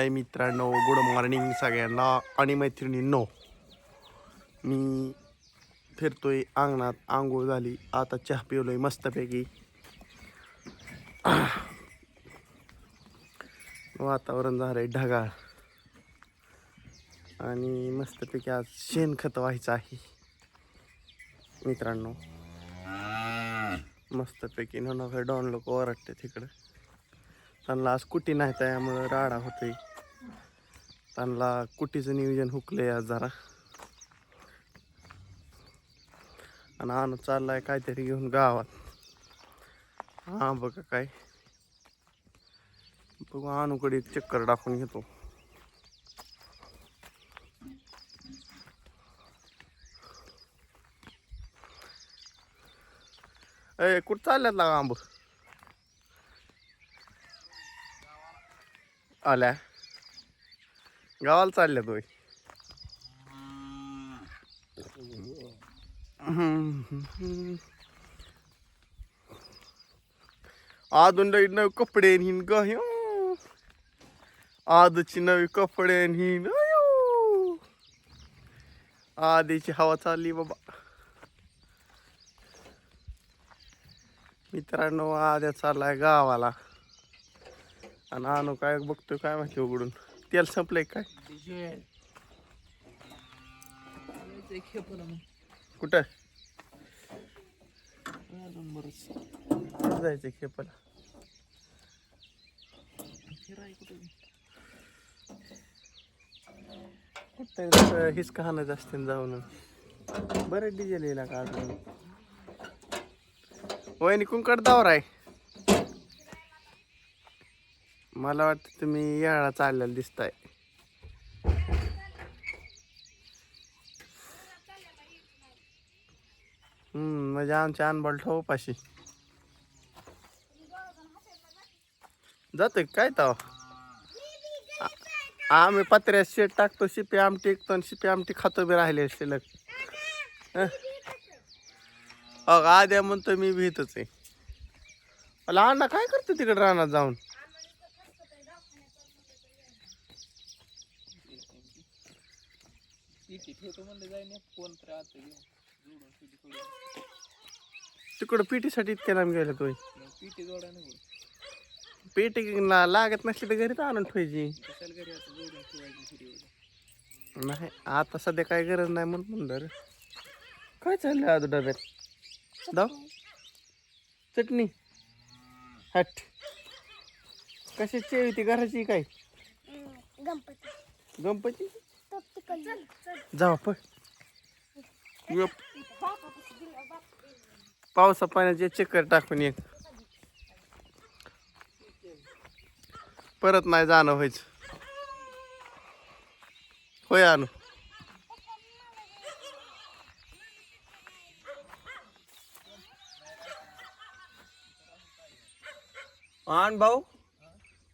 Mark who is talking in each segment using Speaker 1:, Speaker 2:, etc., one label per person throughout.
Speaker 1: हाय मित्रांनो good morning सगळ्यांना आणि मैत्रिणींनो. मी फिरतोय अंगणात आंघोळ झाली. आता चहा पिवलोय मस्तपैकी. वातावरण झालंय ढगाळ. आणि मस्तपैकी आज शेणखत व्हायचं आहे. मित्रांनो मस्तपैकी नव्हतं डॉन लोक ओरडते तिकडं. त्यांना आज कुठे नाही त्यामुळं राडा होतोय. त्यांना कुटीचं नियोजन हुकलंय आज जरा. आणि आणू चाललाय काहीतरी घेऊन गावात. हा बघा काय. बघू आणूकडे एक चक्कर टाकून घेतो. ए कुठं चालल्यात लागा आंब? आल्या? गावाला चालल्या तो अजून लई नवी कपडे हिन ग आजची नवी कपडे हिन आधीची हवा चालली बाबा. मित्रांनो आद्या चाललाय गावाला. आणि आणू काय बघतोय काय माहिती उघडून. तेल संपलंय काय? कुठं? जायचं खेपाला? कुठं हिच कहाणच असते जाऊन. बरं डिझेल येईल का अजून? वहिनी कुंकड दावर आहे. मला वाटतं तुम्ही याळा चाललेला दिसताय. म्हणजे आमच्या अनबॉल ठेवू पाशी जातोय काय तर आम्ही पत्र्यात शेट टाकतो शिपी आमटी ऐकतो आणि शिपी आमटी खातो बी राहिले शिल्लक. अग आद्या म्हणतो मी भीतच आहे. मला अण्णा काय करतो तिकडे रानात जाऊन? तिकडं पिटीसाठी इतक्या लांब गेला तो पेटी ना लागत नसली तर घरीच आणून ठेवायची. नाही आता सध्या काय गरज नाही म्हणून म्हणलं रे. काय चाललंय आज डब्यात? दाव. चटणी. हट. कशाची आहे ती? घराची काय?
Speaker 2: गणपती.
Speaker 1: गणपती? जाऊ पण पावसा पाण्याचे चक्कर टाकून एक परत नाही जाणं व्हायचं. होय आणू आण भाऊ.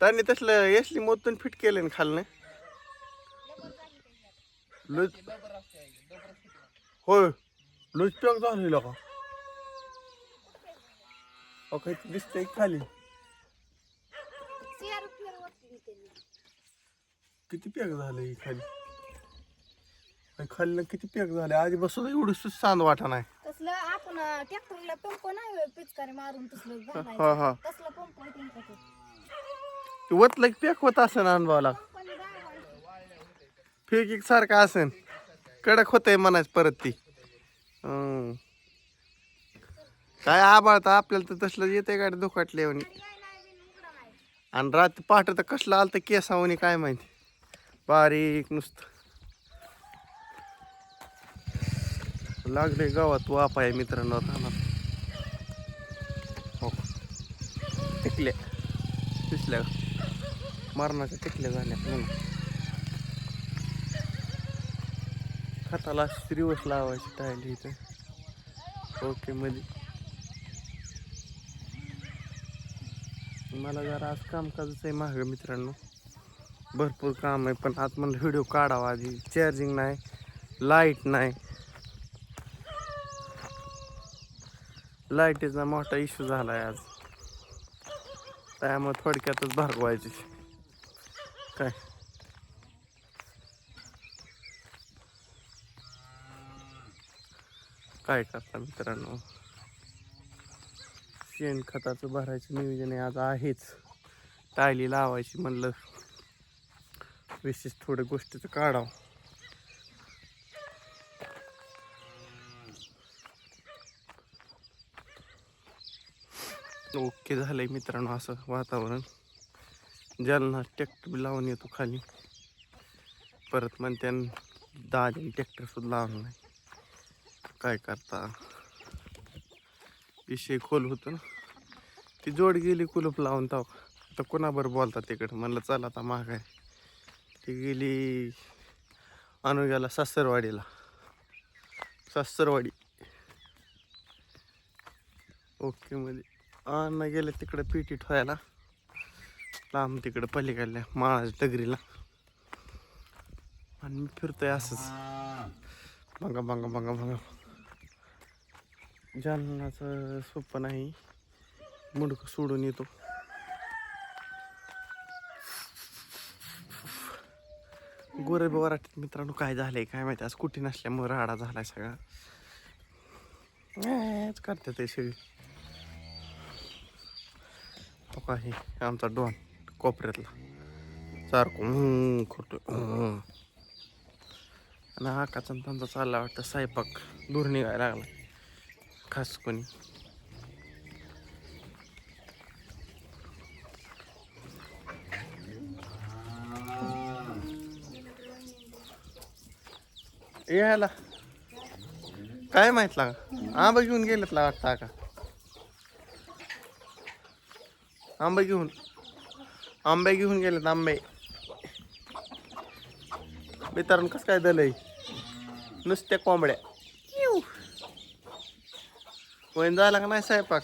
Speaker 1: त्यांनी तसलं यसली मोतून फिट केलं ना खालनं. लुज होय. लुज पॅक झालेला का? काही दिसतंय खाली. किती पॅक झालंय खाली? खाली किती पॅक झाले? आधी बसून एवढं सांद वाटा नाही.
Speaker 2: तसलं आपण ट्रॅक्टरला पंप नाही होय पिचकारी मारून तसलं घालायचं.
Speaker 1: हा
Speaker 2: तसलं पंप आहे त्यांच्याकडे.
Speaker 1: ते वतलं की पॅक होत असं अनुभवाला. फेक एक सारखा असेल कडक होतंय म्हणायचं परत ती. काय आबाळता आपल्याला तर तसलं येते गाडी दुखाटले म्हणे. आणि रात्री पहाटे तर कसलं आलं तर केसावणी काय माहिती. बारीक नुसतं. लागले गावात वाप आहे मित्रांनो रानात हो. टिकल्या दिसल्या. मरणाच्या टिकल्या झाल्या म्हणून खताला रिवर्स लावायची टाळली इथं. ओके मध्ये मला जरा आज कामकाजच आहे माग मित्रांनो. भरपूर काम आहे पण आज मला व्हिडिओ काढावा आधी. चार्जिंग नाही लाइट नाही. लाईटीचा मोठा इश्यू झाला आहे आज. त्यामुळे थोडक्यातच भागवायची. काय? काय करता मित्रांनो? शेणखताचं भरायचं नियोजन आहे. आज आहेच. टायली लावायची म्हणलं. विशेष थोड्या गोष्टीचं काढावं. ओके झालंय मित्रांनो असं वातावरण. जालना ट्रॅक्टर लावून येतो खाली. परत म्हणते दहा दिन ट्रॅक्टर सुद्धा लावलं नाही. काय करता? विषय खोल होतो ना. ती जोड गेली कुलूप लावून ताव आता कोणाबर बोलता तिकडं? म्हणलं चला आता महाग आहे ती गेली आणून सासरवाडीला. सासरवाडी. ओके म्हणजे मध्ये अन्न गेले तिकडं पिटी ठोयाला लांब तिकडं पलीकडल्या माळाच्या डगरीला आणि मी फिरतोय असंच. बघा बघा बघा बघा जालनाचं सोपं नाही मुडकं सोडून येतो. गोरे वराठीत मित्रांनो काय झालंय काय माहिती? आज कुठे नसल्यामुळे राडा झालाय सगळा. ॲच करतात ते सगळी तो काय आमचा डॉन कोपऱ्यातला. सारखं खोट. आणि आकाचा त्यांचा चालला वाटतं स्वयंपाक दूर निघायला लागला. खास कोणी यायला काय माहीत लागा? आंबा घेऊन गेलेत ला वाटतं का आंबे घेऊन. आंबे घेऊन गेलेत आंबे. मित्रांनो कसं काय दिलंय? नुसत्या कोंबड्या. वैन झाला का नाही स्वयंपाक?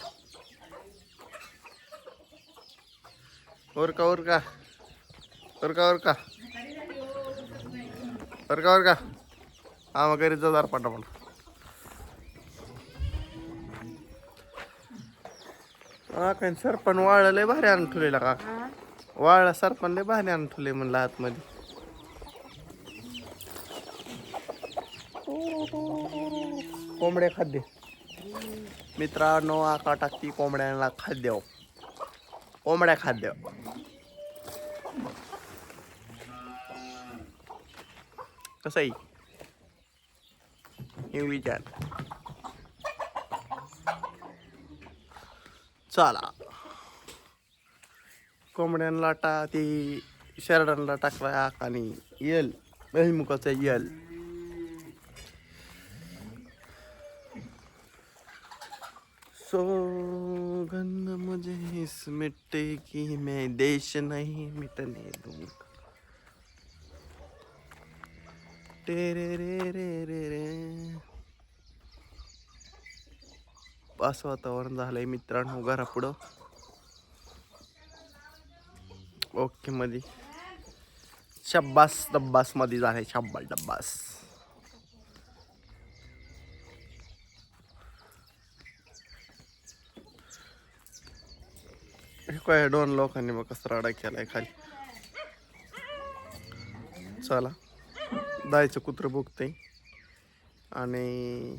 Speaker 1: ओरका ओरका ओरका ओरका ओरका ओरका हा मग घरी जाणार पटापट. हा काय सरपण वाळलं लय भारी आणून ठेवलेला का? वाळला सरपण लय भारी आणून ठेवले म्हणलं आतमध्ये. कोंबड्या खाद्य मित्रांनो आका टाकती कोंबड्यांना खाद्य. कोंबड्या खाद्य. कसं आहे? हे विचार. चला. कोंबड्यांना टा ती शेरडांना टाकला आक येल बहिमुखाचा येल. मिट्टी की मैं देश नहीं मिटने दूंगा टेरे रे रे रे रे असं वातावरण झालंय मित्रांनो घरापुढं ओके मध्ये शब्बास डब्बासमध्ये झालंय शब्बास डब्बास काय दोन लोकांनी मग कसं राडा केलाय खाली. चला. जायचं कुत्रं बघते आणि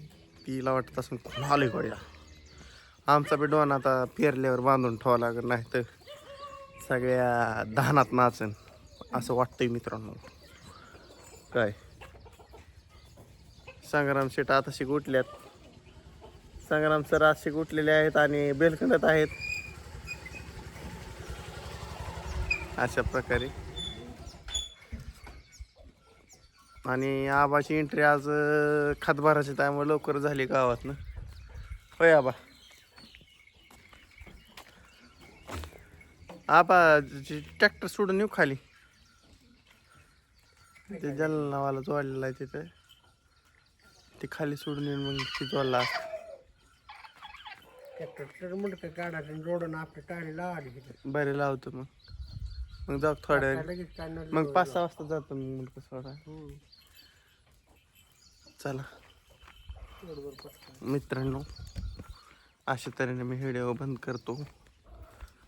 Speaker 1: तिला वाटत असं खूप आले आमचा बी डोन आता पेरल्यावर बांधून ठेवा लागेल नाही तर सगळ्या धानात नाचन असं वाटतंय मित्रांनो. काय? संग्राम शेट आता शिक उठल्यात. संग्राम सर आज शिक उठलेले आहेत आणि बेलखंडत आहेत. अशा प्रकारे. आणि आबाची एंट्री आज अं, खातबाराची त्यामुळे लवकर झाली गावात ना होय आबा. आबा ट्रॅक्टर सोडून येऊ खाली. ते जलनावाला जोडलेला आहे तिथे. ते खाली सोडून येऊन मग ती जोडला
Speaker 3: ट्रॅक्टर काढायचं जोडून आपली टाळी
Speaker 1: बरे लावतो मग. मग जाऊ थोड्या वेळ.
Speaker 3: लगेच
Speaker 1: मग पाच सहा वाजता जातो मग मुलगा सोडा.
Speaker 3: हम्म.
Speaker 1: चला.
Speaker 3: बरोबर पटकन.
Speaker 1: मित्रांनो अशा तऱ्हेने मी व्हिडिओ बंद करतो.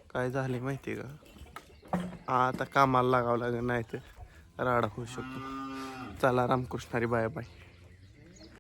Speaker 1: काय झाले माहिती आहे का? आता कामाला लागावं लागेल नाही तर राडा होऊ शकतो. चला रामकृष्णारी बाय बाय.